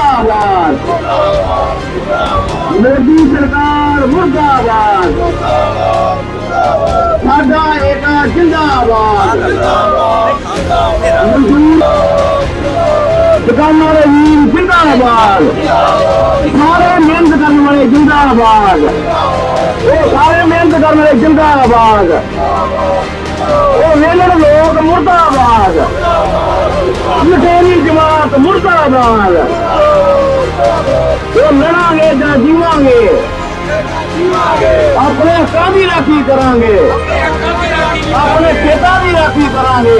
ਮੁਰਦਾਬਾਦ। ਮੋਦੀ ਸਰਕਾਰ ਮੁਰਦਾਬਾਦ। ਸਾਡਾ ਏਕਾ ਜਿੰਦਾਬਾਦ। ਦੁਕਾਨਾਂ ਦੇ ਵੀਰ ਜਿੰਦਾਬਾਦ। ਸਾਰੇ ਮਿਹਨਤ ਕਰਨ ਵਾਲੇ ਜਿੰਦਾਬਾਦ। ਉਹ ਸਾਰੇ ਮਿਹਨਤ ਕਰਨ ਵਾਲੇ ਜਿੰਦਾਬਾਦ। ਉਹ ਵੇਲਣ ਲੋਕ ਮੁਰਦਾਬਾਦ। ਲਟੇਰੀ ਜਮਾਤ ਮੁਰਦਾਬਾਦ। ਉਹ ਲੜਾਂਗੇ ਜਾਂ ਜੀਵਾਂਗੇ? ਆਪਣੇ ਹੱਕਾਂ ਦੀ ਰਾਖੀ ਕਰਾਂਗੇ। ਆਪਣੇ ਖੇਤਾਂ ਦੀ ਰਾਖੀ ਕਰਾਂਗੇ।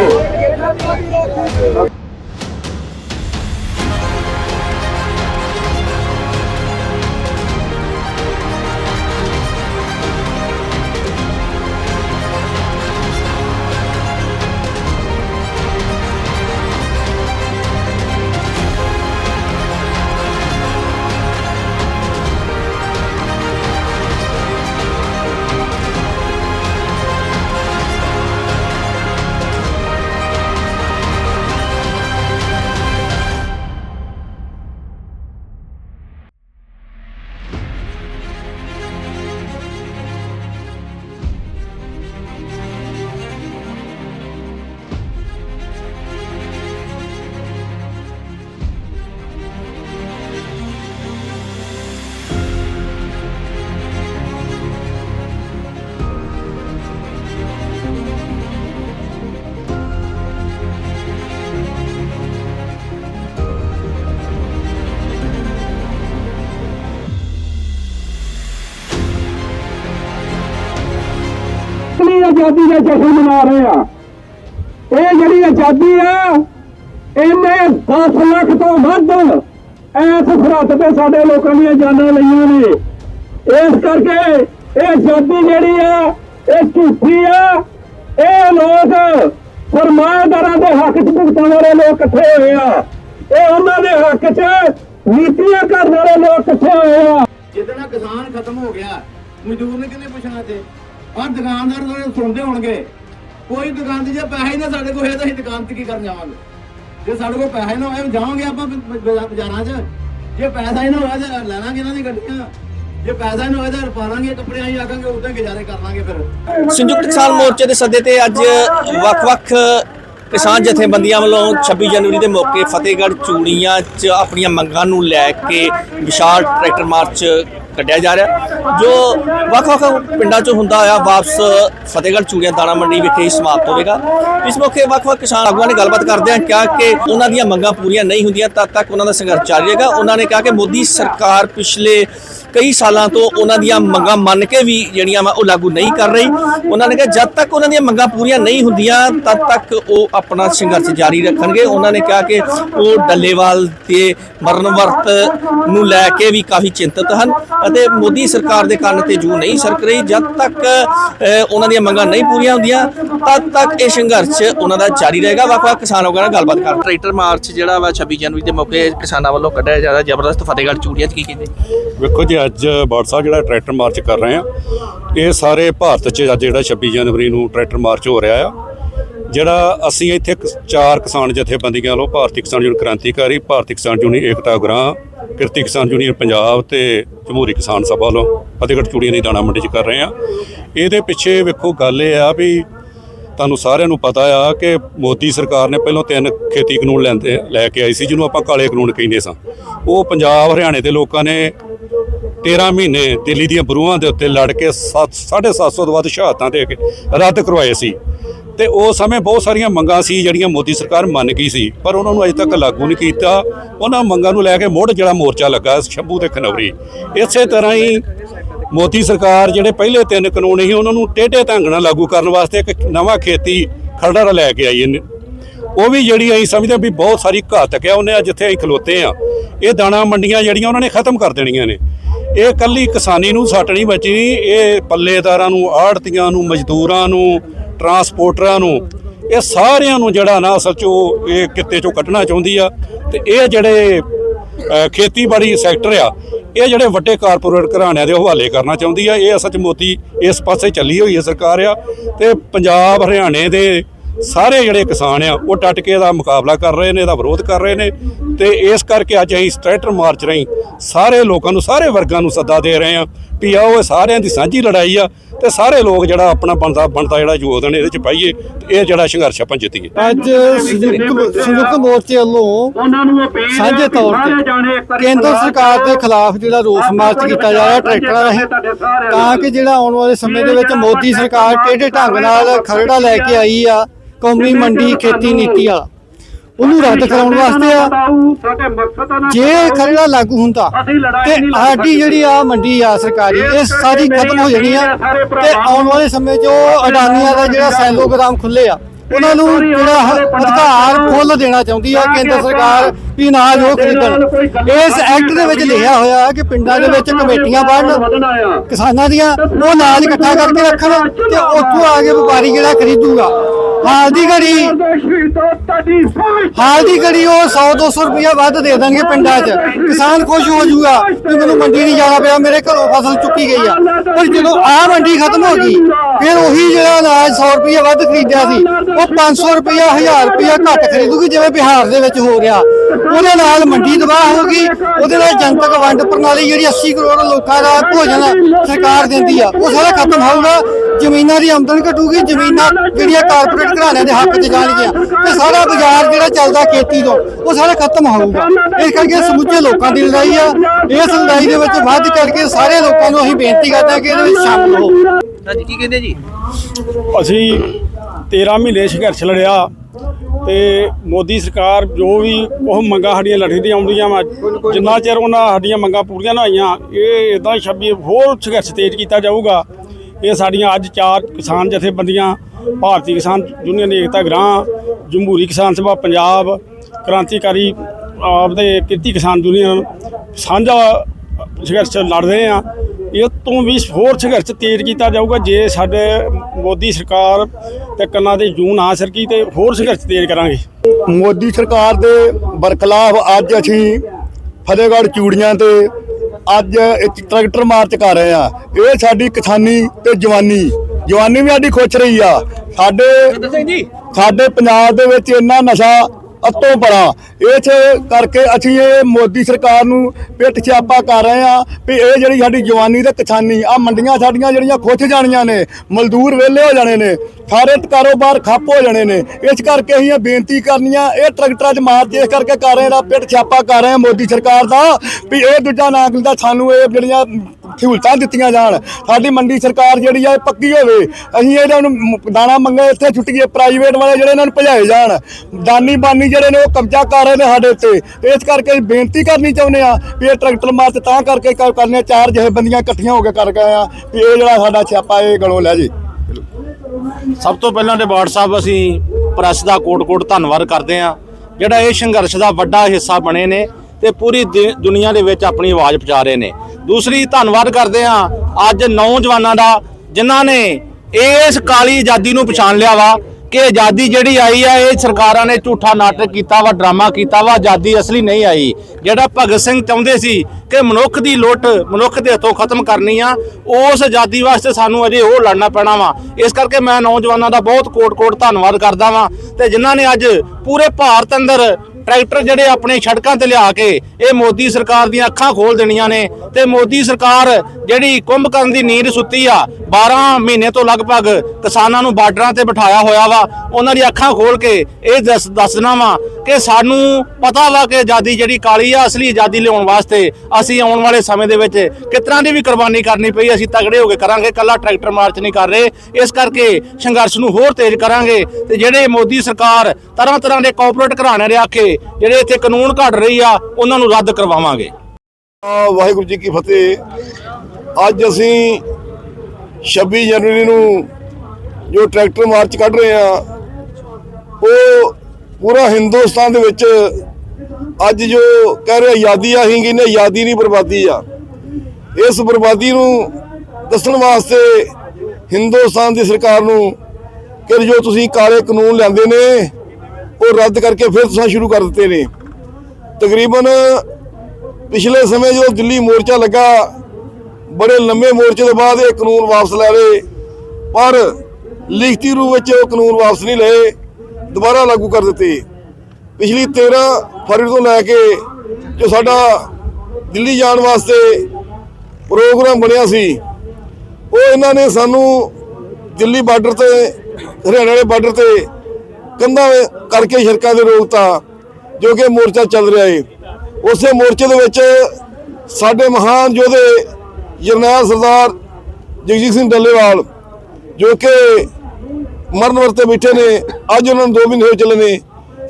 ਆਜ਼ਾਦੀ ਮਨਾ ਰਹੇ ਆ ਇਹ ਜਿਹੜੀ ਆਜ਼ਾਦੀ ਆ, ਇਹਨੇ 10 ਲੱਖ ਤੋਂ ਵੱਧ ਐਸ ਸਰਹੱਦ ਤੇ ਸਾਡੇ ਲੋਕਾਂ ਦੀਆਂ ਜਾਨਾਂ ਲਈਆਂ ਨੇ। ਇਸ ਕਰਕੇ ਇਹ ਆਜ਼ਾਦੀ ਜਿਹੜੀ ਆ, ਇਹ ਝੂਠੀ ਆ। ਇਹ ਲੋਕ ਸਰਮਾਇਦਾਰਾਂ ਦੇ ਹੱਕ 'ਚ ਭੁਗਤਣ ਵਾਲੇ ਲੋਕ ਇਕੱਠੇ ਹੋਏ ਆ। ਇਹ ਉਹਨਾਂ ਦੇ ਹੱਕ 'ਚ ਨੀਤੀਆਂ ਕਰਨ ਵਾਲੇ ਲੋਕ ਇਕੱਠੇ ਹੋਏ ਆ। ਜਿੱਦਣਾ ਕਿਸਾਨ ਖਤਮ ਹੋ ਗਿਆ, ਮਜ਼ਦੂਰ ਨੇ ਕਿੰਨੇ ਪੁੱਛਣਾ ਤੇ ਆਹ ਦੁਕਾਨਦਾਰ ਜਿਹੜੇ ਸੁਣਦੇ ਹੋਣਗੇ। ਕੋਈ ਦੁਕਾਨ ਤੇ ਜੇ ਪੈਸੇ ਹੀ ਨਾ ਸਾਡੇ ਕੋਲ ਹੈ ਤਾਂ ਅਸੀਂ ਦੁਕਾਨ ਤੇ ਕੀ ਕਰਨ ਜਾਵਾਂਗੇ? ਜੇ ਸਾਡੇ ਕੋਲ ਪੈਸੇ ਨਾ ਹੋਏ, ਜਾਵਾਂਗੇ ਆਪਾਂ ਬਾਜ਼ਾਰਾਂ 'ਚ। ਜੇ ਪੈਸਾ ਹੀ ਨਾ ਹੋਇਆ ਤਾਂ ਲੈ ਇਹਨਾਂ ਦੀ ਗੱਡੀਆਂ। ਜੇ ਪੈਸਾ ਨਾ ਹੋਇਆ ਤਾਂ ਪਾਲਾਂਗੇ ਕੱਪੜੇ ਆਈ ਆਕਾਂਗੇ ਉਦਾਂ ਗੁਜ਼ਾਰੇ ਕਰ ਲਾਂਗੇ ਫਿਰ। ਸੰਯੁਕਤ ਕਿਸਾਨ ਮੋਰਚੇ ਦੇ ਸੱਦੇ ਤੇ ਅੱਜ ਵੱਖ-ਵੱਖ ਕਿਸਾਨ ਜਥੇਬੰਦੀਆਂ ਵੱਲੋਂ 26 ਜਨਵਰੀ ਦੇ ਮੌਕੇ ਫਤਿਹਗੜ੍ਹ ਚੂੜੀਆਂ 'ਚ ਆਪਣੀਆਂ ਮੰਗਾਂ ਨੂੰ ਲੈ ਕੇ ਵਿਸ਼ਾਲ ਟਰੈਕਟਰ ਮਾਰਚ ਕੱਢਿਆ ਜਾ ਰਿਹਾ। ਜੋ ਵੱਖ-ਵੱਖ ਪਿੰਡਾਂ 'ਚੋਂ ਹੁੰਦਾ ਹੋਇਆ ਵਾਪਸ ਫਤਿਹਗੜ੍ਹ ਚੂੜੀਆਂ ਦਾਣਾ ਮੰਡੀ ਵਿਖੇ ਹੀ ਸਮਾਪਤ ਹੋਵੇਗਾ। ਇਸ ਮੌਕੇ ਵੱਖ-ਵੱਖ ਕਿਸਾਨ ਆਗੂਆਂ ਨੇ ਗੱਲਬਾਤ ਕਰਦੇ ਹਨ, ਕਿਹਾ ਕਿ ਉਹਨਾਂ ਦੀਆਂ ਮੰਗਾਂ ਪੂਰੀਆਂ ਨਹੀਂ ਹੁੰਦੀਆਂ, ਤਦ ਤੱਕ ਉਹਨਾਂ ਦਾ ਸੰਘਰਸ਼ ਜਾਰੀ ਰਹੇਗਾ। ਉਹਨਾਂ ਨੇ ਕਿਹਾ ਕਿ ਮੋਦੀ ਸਰਕਾਰ ਪਿਛਲੇ ਕਈ ਸਾਲਾਂ ਤੋਂ ਉਹਨਾਂ ਦੀਆਂ ਮੰਗਾਂ ਮੰਨ ਕੇ ਵੀ ਜਿਹੜੀਆਂ ਵਾ ਉਹ ਲਾਗੂ ਨਹੀਂ ਕਰ ਰਹੀ। ਉਹਨਾਂ ਨੇ ਕਿਹਾ ਜਦ ਤੱਕ ਉਹਨਾਂ ਦੀਆਂ ਮੰਗਾਂ ਪੂਰੀਆਂ ਨਹੀਂ ਹੁੰਦੀਆਂ ਤਦ ਤੱਕ ਉਹ ਆਪਣਾ ਸੰਘਰਸ਼ ਜਾਰੀ ਰੱਖਣਗੇ। ਉਹਨਾਂ ਨੇ ਕਿਹਾ ਕਿ ਉਹ ਡੱਲੇਵਾਲ ਤੇ ਮਰਨ ਵਰਤ ਨੂੰ ਲੈ ਕੇ ਵੀ ਕਾਫੀ ਚਿੰਤਤ ਹਨ ਅਤੇ ਮੋਦੀ ਸਰਕਾਰ ਦੇ ਕੰਨ ਤੇ ਜੂ ਨਹੀਂ ਸਰਕ ਰਹੀ। ਜਦ ਤੱਕ ਉਹਨਾਂ ਦੀਆਂ ਮੰਗਾਂ ਨਹੀਂ ਪੂਰੀਆਂ ਹੁੰਦੀਆਂ ਤਦ ਤੱਕ ਇਹ ਸੰਘਰਸ਼ ਉਹਨਾਂ ਦਾ ਜਾਰੀ ਰਹੇਗਾ। ਵੱਖ-ਵੱਖ ਕਿਸਾਨ ਨਾਲ ਗੱਲਬਾਤ ਕਰ ਟਰੈਕਟਰ ਮਾਰਚ ਜਿਹੜਾ ਵਾ 26 ਜਨਵਰੀ ਦੇ ਮੌਕੇ ਕਿਸਾਨਾਂ ਵੱਲੋਂ ਕੱਢਿਆ ਜਾ ਰਿਹਾ ਜ਼ਬਰਦਸਤ ਫਤਿਹਗੜ੍ਹ ਚੂੜੀਆਂ 'ਚ ਕੀ ਕਹਿੰਦੇ? ਵੇਖੋ ਜੀ ਅੱਜ ਬਾੜ ਜਿਹੜਾ ਟਰੈਕਟਰ ਮਾਰਚ ਕਰ ਰਹੇ ਆ, ਇਹ ਸਾਰੇ ਭਾਰਤ 'ਚ ਅੱਜ ਜਿਹੜਾ 26 ਜਨਵਰੀ ਨੂੰ ਟਰੈਕਟਰ ਮਾਰਚ ਹੋ ਰਿਹਾ ਆ। ਜਿਹੜਾ ਅਸੀਂ ਇੱਥੇ ਚਾਰ ਕਿਸਾਨ ਜਥੇਬੰਦੀਆਂ ਵੱਲੋਂ ਭਾਰਤੀ ਕਿਸਾਨ ਯੂਨੀਅਨ ਕ੍ਰਾਂਤੀਕਾਰੀ, ਭਾਰਤੀ ਕਿਸਾਨ ਯੂਨੀਅਨ ਏਕਤਾ ਗ੍ਰਾਂ ਕਿਰਤੀ ਕਿਸਾਨ ਯੂਨੀਅਨ ਪੰਜਾਬ ਤੇ ਜਮਹੂਰੀ ਕਿਸਾਨ ਸਭਾ ਵੱਲੋਂ ਫਤਿਹਗੜ੍ਹ ਚੂੜੀਆਂ ਦੀ ਦਾਣਾ ਮੰਡੀ 'ਚ ਕਰ ਰਹੇ ਆ। ਇਹਦੇ ਪਿੱਛੇ ਵੇਖੋ ਗੱਲ ਇਹ ਆ ਵੀ ਤੁਹਾਨੂੰ ਸਾਰਿਆਂ ਨੂੰ ਪਤਾ ਆ ਕਿ ਮੋਦੀ ਸਰਕਾਰ ਨੇ ਪਹਿਲਾਂ ਤਿੰਨ ਖੇਤੀ ਕਾਨੂੰਨ ਲੈਂਦੇ ਲੈ ਕੇ ਆਈ ਸੀ, ਜਿਹਨੂੰ ਆਪਾਂ ਕਾਲੇ ਕਾਨੂੰਨ ਕਹਿੰਦੇ ਸਾਂ। ਉਹ ਪੰਜਾਬ, ਹਰਿਆਣੇ ਦੇ ਲੋਕਾਂ ਨੇ 13 ਮਹੀਨੇ ਦਿੱਲੀ ਦੀਆਂ ਬਰੂਹਾਂ ਦੇ ਉੱਤੇ ਲੜ ਕੇ 7 750 ਤੋਂ ਵੱਧ ਸ਼ਹਾਦਤਾਂ ਦੇ ਕੇ ਰੱਦ ਕਰਵਾਏ ਸੀ। ਤੇ ਉਸ ਸਮੇਂ ਬਹੁਤ ਸਾਰੀਆਂ ਮੰਗਾਂ ਸੀ ਜਿਹੜੀਆਂ ਮੋਦੀ ਸਰਕਾਰ ਮੰਨ ਗਈ ਸੀ, ਪਰ ਉਹਨਾਂ ਨੂੰ ਅਜੇ ਤੱਕ ਲਾਗੂ ਨਹੀਂ ਕੀਤਾ। ਉਹਨਾਂ ਮੰਗਾਂ ਨੂੰ ਲੈ ਕੇ ਮੁੜ ਜਿਹੜਾ ਮੋਰਚਾ ਲੱਗਾ, ਸ਼ੰਭੂ ਤੇ ਖਨੌਰੀ। ਇਸੇ ਤਰ੍ਹਾਂ ਹੀ ਮੋਦੀ ਸਰਕਾਰ ਜਿਹੜੇ ਪਹਿਲੇ ਤਿੰਨ ਕਾਨੂੰਨ ਸੀ, ਉਹਨਾਂ ਨੂੰ ਟੇਢੇ ਢੰਗ ਨਾਲ ਲਾਗੂ ਕਰਨ ਵਾਸਤੇ ਇੱਕ ਨਵਾਂ ਖੇਤੀ ਖਰੜਾ ਲੈ ਕੇ ਆਈ ਇਹਨੇ। ਉਹ ਵੀ ਜਿਹੜੀ ਅਸੀਂ ਸਮਝਦੇ ਹਾਂ ਵੀ ਬਹੁਤ ਸਾਰੀ ਘਾਤਕ ਆ ਉਹਨੇ ਜਿੱਥੇ ਅਸੀਂ ਖਲੋਤੇ ਆ ਇਹ ਦਾਣਾ ਮੰਡੀਆਂ ਜਿਹੜੀਆਂ, ਉਹਨਾਂ ਨੇ ਖਤਮ ਕਰ ਦੇਣੀਆਂ ਨੇ। ਇਹ ਕੱਲੀ ਕਿਸਾਨੀ ਨੂੰ ਸੱਟ ਨਹੀਂ ਬਚੀ, ਇਹ ਪੱਲੇਦਾਰਾਂ ਨੂੰ, ਆੜਤੀਆਂ ਨੂੰ, ਮਜ਼ਦੂਰਾਂ ਨੂੰ ਟਰਾਂਸਪੋਰਟਰਾਂ ਨੂੰ, ਇਹ ਸਾਰਿਆਂ ਨੂੰ ਜਿਹੜਾ ਨਾ ਅਸਲ 'ਚ ਇਹ ਕਿੱਤੇ 'ਚੋਂ ਕੱਢਣਾ ਚਾਹੁੰਦੀ ਆ। ਤੇ ਇਹ ਜਿਹੜੇ ਖੇਤੀਬਾੜੀ ਸੈਕਟਰ ਆ, ਇਹ ਜਿਹੜੇ ਵੱਡੇ ਕਾਰਪੋਰੇਟ ਘਰਾਣਿਆਂ ਦੇ ਹਵਾਲੇ ਕਰਨਾ ਚਾਹੁੰਦੀ ਆ, ਇਹ ਅਸਲ 'ਚ ਮੋਦੀ ਇਸ ਪਾਸੇ ਚੱਲੀ ਹੋਈ ਹੈ ਸਰਕਾਰ ਆ, ਤੇ ਪੰਜਾਬ, ਹਰਿਆਣੇ ਦੇ ਸਾਰੇ ਜਿਹੜੇ ਕਿਸਾਨ ਆ, ਉਹ ਟੱਟ ਕੇ ਇਹਦਾ ਮੁਕਾਬਲਾ ਕਰ ਰਹੇ ਨੇ, ਇਹਦਾ ਵਿਰੋਧ ਕਰ ਰਹੇ ਨੇ ਤੇ ਇਸ ਕਰਕੇ ਅੱਜ ਅਸੀਂ ਸਟ੍ਰੈਟਰ ਮਾਰਚ ਰਾਹੀਂ ਸਾਰੇ ਲੋਕਾਂ ਨੂੰ ਸਾਰੇ ਵਰਗਾਂ ਨੂੰ ਸੱਦਾ ਦੇ ਰਹੇ ਆ ਵੀ ਆਓ ਇਹ ਸਾਰਿਆਂ ਦੀ ਸਾਂਝੀ ਲੜਾਈ ਆ ਤੇ ਸਾਰੇ ਲੋਕ ਜਿਹੜਾ ਆਪਣਾ ਬਣਦਾ ਬਣਦਾ ਜਿਹੜਾ ਯੋਗਦਾਨ ਇਹਦੇ ਚ ਪਾਈਏ ਤੇ ਇਹ ਜਿਹੜਾ ਸੰਘਰਸ਼ ਆਪਾਂ ਜਿੱਤੀਏ। ਅੱਜ ਸੰਯੁਕਤ ਮੋਰਚੇ ਵੱਲੋਂ ਉਹਨਾਂ ਨੂੰ ਅਪੀਲ ਸਾਂਝੇ ਤੌਰ ਤੇ ਕੇਂਦਰ ਸਰਕਾਰ ਦੇ ਖਿਲਾਫ ਜਿਹੜਾ ਰੋਸ ਮਾਰਚ ਕੀਤਾ ਜਾ ਰਿਹਾ ਟਰੈਕਟਰਾਂ ਰਾਹੀਂ ਤਾਂ ਕਿ ਜਿਹੜਾ ਆਉਣ ਵਾਲੇ ਸਮੇਂ ਦੇ ਵਿੱਚ ਮੋਦੀ ਸਰਕਾਰ ਟੇਢੇ ਢੰਗ ਨਾਲ ਖਰੜਾ ਲੈ ਕੇ ਆਈ ਆ ਕੌਮੀ ਮੰਡੀ ਖੇਤੀ ਨੀਤੀ ਵਾਲਾ? ਉਹਨੂੰ ਰੱਦ ਕਰਾਉਣ ਵਾਸਤੇ ਆ। ਸਾਡੇ ਮਕਸਦ ਨਾਲ ਜੇ ਖਰੜਾ ਲਾਗੂ ਹੁੰਦਾ ਤੇ ਸਾਡੀ ਜਿਹੜੀ ਆ ਮੰਡੀ ਆ ਸਰਕਾਰੀ ਇਹ ਸਾਰੀ ਖਤਮ ਹੋ ਜਾਣੀ ਆ। ਤੇ ਆਉਣ ਵਾਲੇ ਸਮੇਂ 'ਚ ਉਹ ਅਡਾਨੀਆਂ ਦਾ ਜਿਹੜਾ ਸੈਲੋਗ੍ਰਾਮ ਖੁੱਲੇ ਆ ਉਹਨਾਂ ਨੂੰ ਜਿਹੜਾ ਹ- ਅਧਿਕਾਰ ਫੁੱਲ ਦੇਣਾ ਚਾਹੁੰਦੀ ਆ ਕੇਂਦਰ ਸਰਕਾਰ ਵੀ ਨਾ ਜੋ ਖਰੀਦਣ। ਇਸ ਐਕਟ ਦੇ ਵਿੱਚ ਲਿਖਿਆ ਹੋਇਆ ਕਿ ਪਿੰਡਾਂ ਦੇ ਵਿੱਚ ਕਮੇਟੀਆਂ ਬਣਨ ਕਿਸਾਨਾਂ ਦੀਆਂ ਉਹ ਨਾਲ ਇਕੱਠਾ ਕਰਕੇ ਰੱਖਣ ਤੇ ਉੱਥੋਂ ਆ ਕੇ ਵਪਾਰੀ ਜਿਹੜਾ ਖਰੀਦੂਗਾ। ਹਾਲ ਦੀ ਘੜੀ। ਹਾਲ ਦੀ ਘੜੀ ਉਹ 100 200 ਰੁਪਇਆ ਵੱਧ ਦੇ ਦੇਣਗੇ ਪਿੰਡਾਂ 'ਚ। ਕਿਸਾਨ ਖੁਸ਼ ਹੋ ਜਾਊਗਾ ਵੀ ਮੈਨੂੰ ਮੰਡੀ ਨਹੀਂ ਜਾਣਾ ਪਿਆ ਮੇਰੇ ਘਰੋਂ ਫਸਲ ਚੁੱਕੀ ਗਈ ਆ। ਪਰ ਜਦੋਂ ਆ ਮੰਡੀ ਖਤਮ ਹੋ ਗਈ ਫਿਰ ਉਹੀ ਜਿਹੜਾ ਅਨਾਜ 100 ਰੁਪਇਆ ਵੱਧ ਖਰੀਦਿਆ ਸੀ ਉਹ 500 ਰੁਪਇਆ 1000 ਰੁਪਇਆ ਘੱਟ ਖਰੀਦੂਗੀ ਜਿਵੇਂ ਬਿਹਾਰ ਦੇ ਵਿੱਚ ਹੋ ਰਿਹਾ। ਉਹਦੇ ਨਾਲ ਮੰਡੀ ਤਬਾਹ ਹੋ ਗਈ। ਉਹਦੇ ਨਾਲ ਜਨਤਕ ਵੰਡ ਪ੍ਰਣਾਲੀ ਜਿਹੜੀ 80 ਕਰੋੜ ਲੋਕਾਂ ਦਾ ਭੋਜਨ ਸਰਕਾਰ ਦਿੰਦੀ ਆ ਉਹ ਸਾਰਾ ਖਤਮ ਹੋਊਗਾ। ਜ਼ਮੀਨਾਂ ਦੀ ਆਮਦਨ ਘਟੂਗੀ ਜ਼ਮੀਨਾਂ ਜਿਹੜੀਆਂ ਕਾਰਪੋਰੇਟ ਘਰਾਣਿਆਂ ਦੇ ਹੱਕ 'ਚ ਜਾਣਗੀਆਂ। ਤੇ ਸਾਰਾ ਬਾਜ਼ਾਰ ਜਿਹੜਾ ਚੱਲਦਾ ਖੇਤੀ ਤੋਂ ਉਹ ਸਾਰਾ ਖਤਮ ਹੋਊਗਾ। ਇਸ ਕਰਕੇ ਸਮੁੱਚੇ ਲੋਕਾਂ ਦੀ ਲੜਾਈ ਆ। ਇਸ ਲੜਾਈ ਦੇ ਵਿੱਚ ਵੱਧ ਚੜ ਕੇ ਸਾਰੇ ਲੋਕਾਂ ਨੂੰ ਅਸੀਂ ਬੇਨਤੀ ਕਰਦੇ ਹਾਂ ਕਿ ਇਹਦੇ ਵਿੱਚ ਸ਼ਾਮਲ ਹੋ ਹਾਂਜੀ ਕੀ ਕਹਿੰਦੇ ਜੀ? ਅਸੀਂ 13 ਮਹੀਨੇ ਸੰਘਰਸ਼ ਲੜਿਆ। ਤੇ ਮੋਦੀ ਸਰਕਾਰ ਜੋ ਵੀ ਉਹ ਮੰਗਾਂ ਸਾਡੀਆਂ ਲੜਦੀ ਆਉਂਦੀਆਂ ਵਾ, ਜਿੰਨਾ ਚਿਰ ਉਹਨਾਂ ਸਾਡੀਆਂ ਮੰਗਾਂ ਪੂਰੀਆਂ ਨਾ ਹੋਈਆਂ, ਇਹ ਇਦਾਂ 26 ਹੋਰ ਸੰਘਰਸ਼ ਤੇਜ਼ ਕੀਤਾ ਜਾਊਗਾ। ਇਹ ਸਾਡੀਆਂ ਅੱਜ ਚਾਰ ਕਿਸਾਨ ਜਥੇਬੰਦੀਆਂ, ਭਾਰਤੀ ਕਿਸਾਨ ਯੂਨੀਅਨ, ਏਕਤਾ ਗ੍ਰਾਂ ਜਮਹੂਰੀ ਕਿਸਾਨ ਸਭਾ, ਪੰਜਾਬ, ਕ੍ਰਾਂਤੀਕਾਰੀ ਆਪ ਦੇ ਕਿਰਤੀ ਕਿਸਾਨ ਯੂਨੀਅਨ, ਸਾਂਝਾ ਸੰਘਰਸ਼ ਲੜ ਰਹੇ ਆ। ਇਹ ਤੋਂ ਵੀ ਹੋਰ ਸੰਘਰਸ਼ ਤੇਜ਼ ਕੀਤਾ ਜਾਊਗਾ ਜੇ ਸਾਡੇ ਮੋਦੀ ਸਰਕਾਰ ਤੇ ਕੰਨਾਂ ਦੇ ਜੂਨ ਨਾ ਸਰਕੀ ਤੇ ਹੋਰ ਸੰਘਰਸ਼ ਤੇਜ਼ ਕਰਾਂਗੇ। ਮੋਦੀ ਸਰਕਾਰ ਦੇ ਬਰਖਲਾਫ ਅੱਜ ਅਸੀਂ ਫਤਿਹਗੜ੍ਹ ਚੂੜੀਆਂ ਤੇ ਅੱਜ ਇੱਕ ਟਰੈਕਟਰ ਮਾਰਚ ਕਰ ਰਹੇ ਆ ਇਹ ਸਾਡੀ ਕਿਸਾਨੀ ਤੇ ਜਵਾਨੀ। ਜਵਾਨੀ ਵੀ ਸਾਡੀ ਖੁਸ਼ ਰਹੀ ਆ। ਸਾਡੇ ਸਾਡੇ ਪੰਜਾਬ ਦੇ ਵਿੱਚ ਇੰਨਾ ਨਸ਼ਾ ਅੱਤੋਂ ਬੜਾ। ਇਸ ਕਰਕੇ ਅਸੀਂ ਇਹ ਮੋਦੀ ਸਰਕਾਰ ਨੂੰ ਪਿੱਠ ਛਾਪਾ ਕਰ ਰਹੇ ਆ ਵੀ ਇਹ ਜਿਹੜੀ ਸਾਡੀ ਜਵਾਨੀ ਤੇ ਕਿਸਾਨੀ ਆ ਮੰਡੀਆਂ ਸਾਡੀਆਂ ਜਿਹੜੀਆਂ ਖੁੱਚ ਜਾਣੀਆਂ ਨੇ, ਮਜ਼ਦੂਰ ਵਿਹਲੇ ਹੋ ਜਾਣੇ ਨੇ, ਸਾਰੇ ਕਾਰੋਬਾਰ ਠੱਪ ਹੋ ਜਾਣੇ ਨੇ। ਇਸ ਕਰਕੇ ਅਸੀਂ ਇਹ ਬੇਨਤੀ ਕਰਨੀਆਂ ਇਹ ਟਰੈਕਟਰਾਂ 'ਚ ਮਾਰਚ ਇਸ ਕਰਕੇ ਕਰ ਰਹੇ ਆ ਪਿੱਠ ਛਾਪਾ ਕਰ ਰਹੇ ਆ ਮੋਦੀ ਸਰਕਾਰ ਦਾ ਵੀ ਇਹ ਦੂਜਾ ਨਾਗਲ ਦਾ ਸਾਨੂੰ ਇਹ ਜਿਹੜੀਆਂ ਸਹੂਲਤਾਂ ਦਿੱਤੀਆਂ ਜਾਣ। ਸਾਡੀ ਮੰਡੀ ਸਰਕਾਰ ਜਿਹੜੀ ਆ, ਇਹ ਪੱਕੀ ਹੋਵੇ। ਅਸੀਂ ਇਹਨਾਂ ਨੂੰ ਦਾਣਾ ਮੰਗੇ ਇੱਥੇ ਛੁੱਟੀਏ ਪ੍ਰਾਈਵੇਟ ਵਾਲੇ ਜਿਹੜੇ ਇਹਨਾਂ ਨੂੰ ਭਜਾਏ ਜਾਣ। ਦਾਨੀ ਬਾਨੀ ਜਿਹੜੇ ਨੇ ਉਹ ਕਬਜ਼ਾ ਕਰ ਰਹੇ ਨੇ ਸਾਡੇ ਉੱਤੇ। ਤੇ ਇਸ ਕਰਕੇ ਬੇਨਤੀ ਕਰਨੀ ਚਾਹੁੰਦੇ ਆ ਵੀ ਇਹ ਟਰੈਕਟਰ ਮਾਰਚ ਤਾਂ ਕਰਕੇ ਕਰਨੇ ਆ, ਚਾਰ ਜਥੇਬੰਦੀਆਂ ਇਕੱਠੀਆਂ ਹੋ ਕੇ ਕਰ ਗਏ ਆ ਵੀ ਇਹ ਜਿਹੜਾ ਸਾਡਾ ਛਾਪਾ ਇਹ ਗਲੋਂ ਲੈ ਜੀ ਸਭ ਤੋਂ ਪਹਿਲਾਂ ਤੇ ਬਾੜ ਸਾਹਿਬ ਅਸੀਂ ਪ੍ਰੈਸ ਦਾ ਕੋਟ-ਕੋਟ ਧੰਨਵਾਦ ਕਰਦੇ ਹਾਂ। ਜਿਹੜਾ ਇਹ ਸੰਘਰਸ਼ ਦਾ ਵੱਡਾ ਹਿੱਸਾ ਬਣੇ ਨੇ ਤੇ ਪੂਰੀ ਦੁ- ਦੁਨੀਆ ਦੇ ਵਿੱਚ ਆਪਣੀ ਆਵਾਜ਼ ਪਹੁੰਚਾ ਰਹੇ ਨੇ। ਦੂਸਰੀ ਧੰਨਵਾਦ ਕਰਦੇ ਹਾਂ ਅੱਜ ਨੌਜਵਾਨਾਂ ਦਾ ਜਿਨ੍ਹਾਂ ਨੇ ਇਸ ਕਾਲੀ ਆਜ਼ਾਦੀ ਨੂੰ ਪਛਾਣ ਲਿਆ ਵਾ ਕਿ ਆਜ਼ਾਦੀ ਜਿਹੜੀ ਆਈ ਆ, ਇਹ ਸਰਕਾਰਾਂ ਨੇ ਝੂਠਾ ਨਾਟਕ ਕੀਤਾ ਵਾ, ਡਰਾਮਾ ਕੀਤਾ ਵਾ, ਆਜ਼ਾਦੀ ਅਸਲੀ ਨਹੀਂ ਆਈ। ਜਿਹੜਾ ਭਗਤ ਸਿੰਘ ਚਾਹੁੰਦੇ ਸੀ ਕਿ ਮਨੁੱਖ ਦੀ ਲੁੱਟ ਮਨੁੱਖ ਦੇ ਹੱਥੋਂ ਖਤਮ ਕਰਨੀ ਆ, ਉਸ ਆਜ਼ਾਦੀ ਵਾਸਤੇ ਸਾਨੂੰ ਅਜੇ ਉਹ ਲੜਨਾ ਪੈਣਾ ਵਾ। ਇਸ ਕਰਕੇ ਮੈਂ ਨੌਜਵਾਨਾਂ ਦਾ ਬਹੁਤ ਕੋਟ-ਕੋਟ ਧੰਨਵਾਦ ਕਰਦਾ ਵਾਂ ਤੇ ਜਿਨ੍ਹਾਂ ਨੇ ਅੱਜ ਪੂਰੇ ਭਾਰਤ ਅੰਦਰ ਟਰੈਕਟਰ ਜਿਹੜੇ ਆਪਣੇ ਸੜਕਾਂ ਤੇ ਲਿਆ ਕੇ ਇਹ ਮੋਦੀ ਸਰਕਾਰ ਦੀਆਂ ਅੱਖਾਂ ਖੋਲ ਦੇਣੀਆਂ ਨੇ ਤੇ ਮੋਦੀ ਸਰਕਾਰ ਜਿਹੜੀ ਕੁੰਭਕਰਨ ਦੀ ਨੀਂਦ ਸੁੱਤੀ ਆ 12 ਮਹੀਨੇ ਤੋਂ ਲਗਭਗ ਕਿਸਾਨਾਂ ਨੂੰ ਬਾਰਡਰਾਂ ਤੇ ਬਿਠਾਇਆ ਹੋਇਆ ਵਾ, ਉਹਨਾਂ ਦੀ ਅੱਖਾਂ ਖੋਲ ਕੇ ਇਹ ਦੱਸ, ਦੱਸਣਾ ਵਾ ਕਿ ਸਾਨੂੰ ਪਤਾ ਵਾ ਕਿ ਆਜ਼ਾਦੀ ਜਿਹੜੀ ਕਾਲੀ ਆ, ਅਸਲੀ ਆਜ਼ਾਦੀ ਲਿਆਉਣ ਵਾਸਤੇ ਅਸੀਂ ਆਉਣ ਵਾਲੇ ਸਮੇਂ ਦੇ ਵਿੱਚ ਕਿਸ ਤਰ੍ਹਾਂ ਦੀ ਵੀ ਕੁਰਬਾਨੀ ਕਰਨੀ ਪਈ, ਅਸੀਂ ਤਗੜੇ ਹੋ ਕੇ ਕਰਾਂਗੇ ਕੱਲਾ ਟਰੈਕਟਰ ਮਾਰਚ ਨਹੀਂ ਕਰ ਰਹੇ। ਇਸ ਕਰਕੇ ਸੰਘਰਸ਼ ਨੂੰ ਹੋਰ ਤੇਜ਼ ਕਰਾਂਗੇ ਤੇ ਜਿਹੜੇ ਮੋਦੀ ਸਰਕਾਰ ਤਰ੍ਹਾਂ ਤਰ੍ਹਾਂ ਦੇ ਕਾਰਪੋਰੇਟ ਘਰਾਣੇ ਦੇ ਆਖੇ, ਜਿਹੜੇ ਇੱਥੇ ਕਾਨੂੰਨ ਘੜ ਰਹੀ ਆ, ਉਹਨਾਂ ਨੂੰ ਰੱਦ ਕਰਵਾਵਾਂਗੇ। ਵਾਹਿਗੁਰੂ ਜੀ ਕੀ ਫਤਿਹ। ਅੱਜ ਅਸੀਂ 26 ਜਨਵਰੀ ਨੂੰ ਜੋ ਟਰੈਕਟਰ ਮਾਰਚ ਕੱਢ ਰਹੇ ਆ ਉਹ ਪੂਰਾ ਹਿੰਦੁਸਤਾਨ ਦੇ ਵਿੱਚ ਅੱਜ ਜੋ ਕਹਿ ਰਹੇ ਆਜ਼ਾਦੀ ਆ, ਅਸੀਂ ਨੇ ਆਜ਼ਾਦੀ ਨਹੀਂ ਬਰਬਾਦੀ ਆ। ਇਸ ਬਰਬਾਦੀ ਨੂੰ ਦੱਸਣ ਵਾਸਤੇ ਹਿੰਦੁਸਤਾਨ ਦੀ ਸਰਕਾਰ ਨੂੰ ਕਿ ਜੋ ਤੁਸੀਂ ਕਾਲੇ ਕਾਨੂੰਨ ਲਿਆਂਦੇ ਨੇ, ਉਹ ਰੱਦ ਕਰਕੇ ਫਿਰ ਤੁਸੀਂ ਸ਼ੁਰੂ ਕਰ ਦਿੱਤੇ ਨੇ। ਤਕਰੀਬਨ ਪਿਛਲੇ ਸਮੇਂ ਜਦੋਂ ਦਿੱਲੀ ਮੋਰਚਾ ਲੱਗਾ ਬੜੇ ਲੰਮੇ ਮੋਰਚੇ ਤੋਂ ਬਾਅਦ ਇਹ ਕਾਨੂੰਨ ਵਾਪਸ ਲੈ ਲਏ। ਪਰ ਲਿਖਤੀ ਰੂਪ ਵਿੱਚ ਉਹ ਕਾਨੂੰਨ ਵਾਪਸ ਨਹੀਂ ਲਏ, ਦੁਬਾਰਾ ਲਾਗੂ ਕਰ ਦਿੱਤੇ। ਪਿਛਲੀ 13 ਫਰਵਰੀ ਤੋਂ ਲੈ ਕੇ ਜੋ ਸਾਡਾ ਦਿੱਲੀ ਜਾਣ ਵਾਸਤੇ ਪ੍ਰੋਗਰਾਮ ਬਣਿਆ ਸੀ, ਉਹ ਇਹਨਾਂ ਨੇ ਸਾਨੂੰ ਦਿੱਲੀ ਬਾਰਡਰ ਤੇ, ਹਰਿਆਣਾ ਵਾਲੇ ਬਾਰਡਰ ਤੇ ਕੰਧਾਂ ਕਰਕੇ ਸ਼ਿਰਕਾ ਦੇ ਰੋਕਤਾ ਜੋ ਕਿ ਮੋਰਚਾ ਚੱਲ ਰਿਹਾ ਏ। ਉਸੇ ਮੋਰਚੇ ਦੇ ਵਿੱਚ ਸਾਡੇ ਮਹਾਨ ਯੋਧੇ ਜਰਨੈਲ ਸਰਦਾਰ ਜਗਜੀਤ ਸਿੰਘ ਡੱਲੇਵਾਲ, ਜੋ ਕਿ ਮਰਨ ਵਰਤੇ ਬੈਠੇ ਨੇ, ਅੱਜ ਉਹਨਾਂ ਨੂੰ 2 ਮਹੀਨੇ ਹੋਏ ਚੱਲੇ ਨੇ।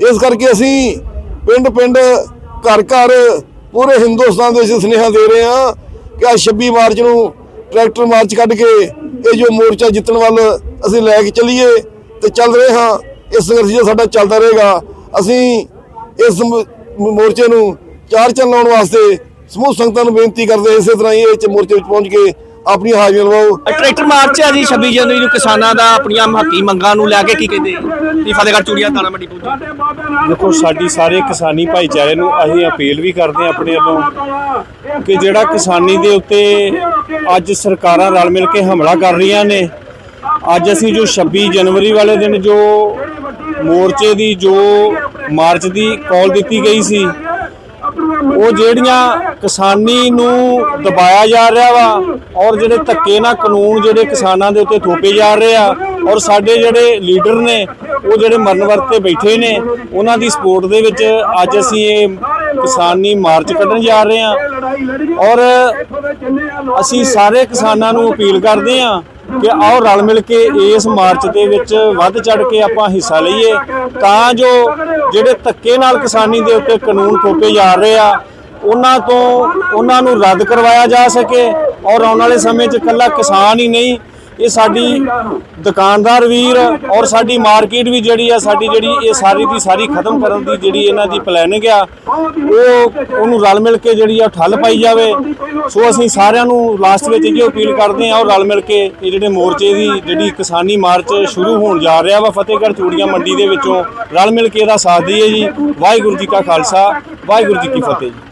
ਇਸ ਕਰਕੇ ਅਸੀਂ ਪਿੰਡ ਪਿੰਡ ਘਰ ਘਰ ਪੂਰੇ ਹਿੰਦੁਸਤਾਨ ਦੇ ਵਿੱਚ ਸੁਨੇਹਾ ਦੇ ਰਹੇ ਹਾਂ ਕਿ ਆ 26 ਮਾਰਚ ਨੂੰ ਟਰੈਕਟਰ ਮਾਰਚ ਕੱਢ ਕੇ ਇਹ ਜੋ ਮੋਰਚਾ ਜਿੱਤਣ ਵੱਲ ਅਸੀਂ ਲੈ ਕੇ ਚੱਲੀਏ ਤੇ ਚੱਲ ਰਹੇ ਹਾਂ। ਇਹ ਸੰਘਰਸ਼ ਜੋ ਸਾਡਾ ਚੱਲਦਾ ਰਹੇਗਾ, ਅਸੀਂ ਇਸ ਮੋਰਚੇ ਨੂੰ ਚਾਰ ਚੰਨ ਲਾਉਣ ਵਾਸਤੇ ਸਮੂਹ ਸੰਗਤਾਂ ਨੂੰ ਬੇਨਤੀ ਕਰਦੇ ਹਾਂ, ਇਸੇ ਤਰ੍ਹਾਂ ਹੀ ਇਹ ਚ ਮੋਰਚੇ ਵਿੱਚ ਪਹੁੰਚ ਕੇ ਆਪਣੀ ਹਾਜ਼ਰੀ ਲਵਾਓ। ਟਰੈਕਟਰ ਮਾਰਚ ਆ ਜੀ 26 ਜਨਵਰੀ ਨੂੰ ਕਿਸਾਨਾਂ ਦਾ ਆਪਣੀਆਂ ਹੱਕੀ ਮੰਗਾਂ ਨੂੰ ਲੈ ਕੇ ਕੀ ਕਹਿੰਦੇ? ਕੀ ਫਤਿਹਗੜ੍ਹ ਚੂੜੀਆਂ ਦਾਣਾ ਮੰਡੀ ਪਹੁੰਚੇ। ਦੇਖੋ ਸਾਡੀ ਸਾਰੇ ਕਿਸਾਨੀ ਭਾਈਚਾਰੇ ਨੂੰ ਅਸੀਂ ਅਪੀਲ ਵੀ ਕਰਦੇ ਹਾਂ ਆਪਣੇ ਵੱਲੋਂ ਕਿ ਜਿਹੜਾ ਕਿਸਾਨੀ ਦੇ ਉੱਤੇ ਅੱਜ ਸਰਕਾਰਾਂ ਰਲ ਮਿਲ ਕੇ ਹਮਲਾ ਕਰ ਰਹੀਆਂ ਨੇ ਅੱਜ ਅਸੀਂ ਜੋ 26 ਜਨਵਰੀ ਵਾਲੇ ਦਿਨ ਜੋ ਮੋਰਚੇ ਦੀ ਜੋ ਮਾਰਚ ਦੀ ਕਾਲ ਦਿੱਤੀ ਗਈ ਸੀ ਉਹ ਜਿਹੜੀਆਂ ਕਿਸਾਨੀ ਨੂੰ ਦਬਾਇਆ ਜਾ ਰਿਹਾ ਵਾ ਔਰ ਜਿਹੜੇ ਧੱਕੇ ਨਾਲ ਕਾਨੂੰਨ ਜਿਹੜੇ ਕਿਸਾਨਾਂ ਦੇ ਉੱਤੇ ਥੋਪੇ ਜਾ ਰਹੇ ਆ ਔਰ ਸਾਡੇ ਜਿਹੜੇ ਲੀਡਰ ਨੇ, ਉਹ ਜਿਹੜੇ ਮਰਨ ਵਰਤੇ ਬੈਠੇ ਨੇ, ਉਹਨਾਂ ਦੀ ਸਪੋਰਟ ਦੇ ਵਿੱਚ ਅੱਜ ਅਸੀਂ ਇਹ ਕਿਸਾਨੀ ਮਾਰਚ ਕੱਢਣ ਜਾ ਰਹੇ ਹਾਂ। ਔਰ ਅਸੀਂ ਸਾਰੇ ਕਿਸਾਨਾਂ ਨੂੰ ਅਪੀਲ ਕਰਦੇ ਹਾਂ ਕਿ ਆਓ ਰਲ ਮਿਲ ਕੇ ਇਸ ਮਾਰਚ ਦੇ ਵਿੱਚ ਵੱਧ ਚੜ ਕੇ ਆਪਾਂ ਹਿੱਸਾ ਲਈਏ। ਤਾਂ ਜੋ ਜਿਹੜੇ ਧੱਕੇ ਨਾਲ ਕਿਸਾਨੀ ਦੇ ਉੱਤੇ ਕਾਨੂੰਨ ਥੋਪੇ ਜਾ ਰਹੇ ਆ, ਉਹਨਾਂ ਤੋਂ ਉਹਨਾਂ ਨੂੰ ਰੱਦ ਕਰਵਾਇਆ ਜਾ ਸਕੇ ਔਰ ਆਉਣ ਵਾਲੇ ਸਮੇਂ 'ਚ ਇਕੱਲਾ ਕਿਸਾਨ ਹੀ ਨਹੀਂ ਇਹ ਸਾਡੀ ਦੁਕਾਨਦਾਰ ਵੀਰ ਔਰ ਸਾਡੀ ਮਾਰਕੀਟ ਵੀ ਜਿਹੜੀ ਆ, ਸਾਡੀ ਜਿਹੜੀ ਇਹ ਸਾਰੀ ਦੀ ਸਾਰੀ ਖਤਮ ਕਰਨ ਦੀ ਜਿਹੜੀ ਇਹਨਾਂ ਦੀ ਪਲੈਨਿੰਗ ਆ, ਉਹ ਉਹਨੂੰ ਰਲ ਮਿਲ ਕੇ ਜਿਹੜੀ ਆ ਠੱਲ ਪਾਈ ਜਾਵੇ। ਸੋ ਅਸੀਂ ਸਾਰਿਆਂ ਨੂੰ ਲਾਸਟ ਵਿੱਚ ਇਹ ਅਪੀਲ ਕਰਦੇ ਹਾਂ ਔਰ ਰਲ ਮਿਲ ਕੇ ਇਹ ਜਿਹੜੇ ਮੋਰਚੇ ਦੀ ਜਿਹੜੀ ਕਿਸਾਨੀ ਮਾਰਚ ਸ਼ੁਰੂ ਹੋਣ ਜਾ ਰਿਹਾ ਵਾ ਫਤਿਹਗੜ੍ਹ ਚੂੜੀਆਂ ਮੰਡੀ ਦੇ ਵਿੱਚੋਂ, ਰਲ ਮਿਲ ਕੇ ਇਹਦਾ ਸਾਥ ਦਈਏ ਜੀ। ਵਾਹਿਗੁਰੂ ਜੀ ਕਾ ਖਾਲਸਾ, ਵਾਹਿਗੁਰੂ ਜੀ ਕੀ ਫਤਿਹ ਜੀ।